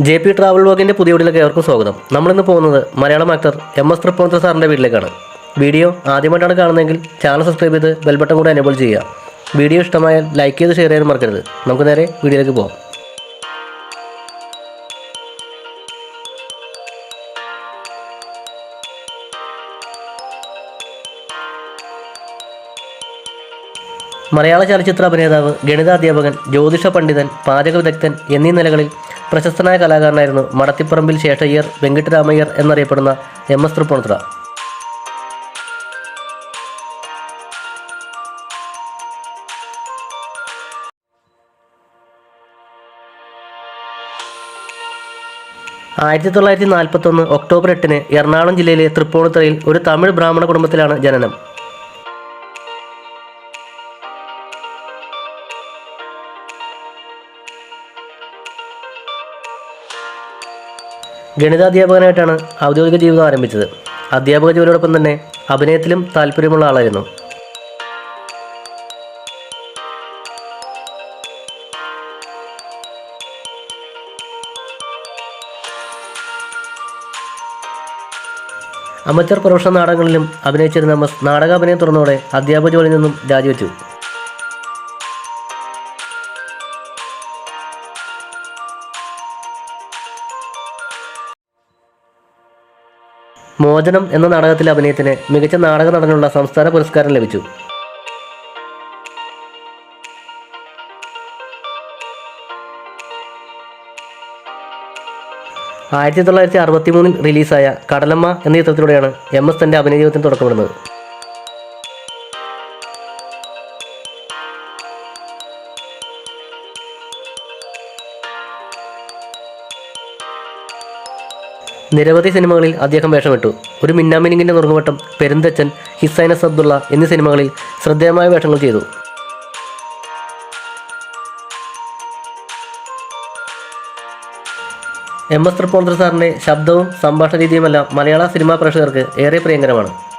J P travel വ്ലോഗിന്റെ പുതിയ വീട്ടിലേക്ക് ഏവർക്കും സ്വാഗതം. നമ്മളിന്ന് പോകുന്നത് Malayalam actor M S Thrippunithura സാറിന്റെ വീട്ടിലേക്കാണ്. വീഡിയോ ആദ്യമായിട്ടാണ് കാണുന്നതെങ്കിൽ ചാനൽ സബ്സ്ക്രൈബ് ചെയ്ത് ബെൽ ബട്ടൺ കൂടെ എനേബിൾ ചെയ്യുക. വീഡിയോ ഇഷ്ടമായാൽ ലൈക്ക് ചെയ്ത് ഷെയർ ചെയ്യാൻ മറക്കരുത്. നമുക്ക് നേരെ വീഡിയോയിലേക്ക് പോകാം മലയാള ചലച്ചിത്ര അഭിനേതാവ് ഗണിതാധ്യാപകൻ ജ്യോതിഷ പണ്ഡിതൻ പാചക വിദഗ്ധൻ എന്നീ നിലകളിൽ പ്രശസ്തനായ കലാകാരനായിരുന്നു മടത്തിപ്പറമ്പിൽ ശേഷയ്യർ വെങ്കിട്ടരാമയ്യർ എന്നറിയപ്പെടുന്ന എം എസ് തൃപ്പൂണിത്തുറ. ആയിരത്തി തൊള്ളായിരത്തി നാൽപ്പത്തൊന്ന് ഒക്ടോബർ എട്ടിന് എറണാകുളം ജില്ലയിലെ തൃപ്പൂണിത്തുറയിൽ ഒരു തമിഴ് ബ്രാഹ്മണ കുടുംബത്തിലാണ് ജനനം. ഗണിതാധ്യാപകനായിട്ടാണ് ഔദ്യോഗിക ജീവിതം ആരംഭിച്ചത്. അധ്യാപക ജോലിയോടൊപ്പം തന്നെ അഭിനയത്തിലും താല്പര്യമുള്ള ആളായിരുന്നു. അമച്ചർ പ്രൊഫഷണൽ നാടകങ്ങളിലും അഭിനയിച്ചിരുന്ന നാടകാഭിനയം തുറന്നതോടെ അധ്യാപക ജോലിയിൽ നിന്നും രാജിവെച്ചു. മോചനം എന്ന നാടകത്തിലെ അഭിനയത്തിന് മികച്ച നാടക നടനുള്ള സംസ്ഥാന പുരസ്കാരം ലഭിച്ചു. ആയിരത്തി തൊള്ളായിരത്തി അറുപത്തി മൂന്നിൽ റിലീസായ കടലമ്മ എന്ന ചിത്രത്തിലൂടെയാണ് എം എസ് തന്റെ അഭിനയ ജീവിതത്തിന് തുടക്കമിടുന്നത്. നിരവധി സിനിമകളിൽ അദ്ദേഹം വേഷമിട്ടു. ഒരു മിന്നാമിനിങ്ങിന്റെ നുറുങ്ങുവട്ടം പെരുന്തച്ചൻ ഹിസൈനസ് അബ്ദുള്ള എന്നീ സിനിമകളിൽ ശ്രദ്ധേയമായ വേഷങ്ങൾ ചെയ്തു. എം എസ് തൃപ്പൂണിത്തുറ സാറിന്റെ ശബ്ദവും സംഭാഷണ രീതിയുമെല്ലാം മലയാള സിനിമാ പ്രേക്ഷകർക്ക് ഏറെ പ്രിയങ്കരമാണ്.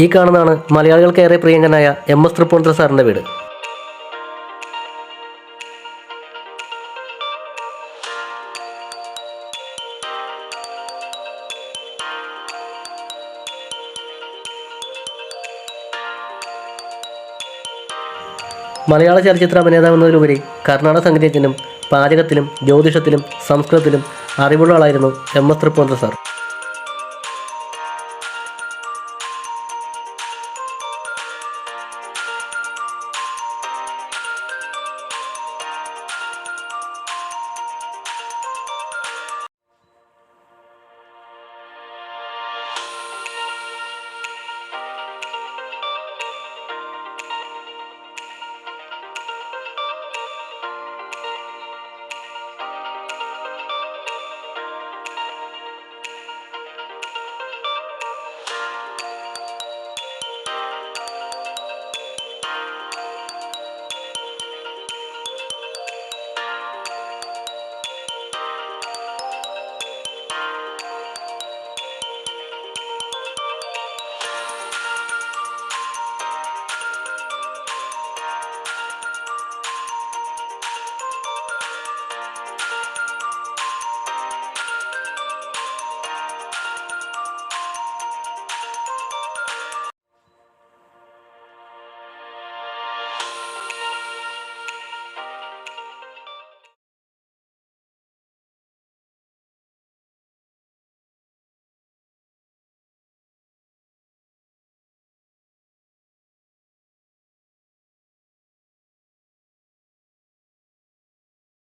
ഈ കാണുന്നതാണ് മലയാളികൾക്ക് ഏറെ പ്രിയങ്കനായ എം എസ് തൃപ്പൂണിത്തുറ സാറിന്റെ വീട്. മലയാള ചലച്ചിത്ര അഭിനേതാവെന്നതിലുപരി കർണാടക സംഗീതത്തിനും പാചകത്തിലും ജ്യോതിഷത്തിലും സംസ്കൃതത്തിലും അറിവുള്ള ആളായിരുന്നു എം എസ് തൃപ്പൂണിത്തുറ സാർ.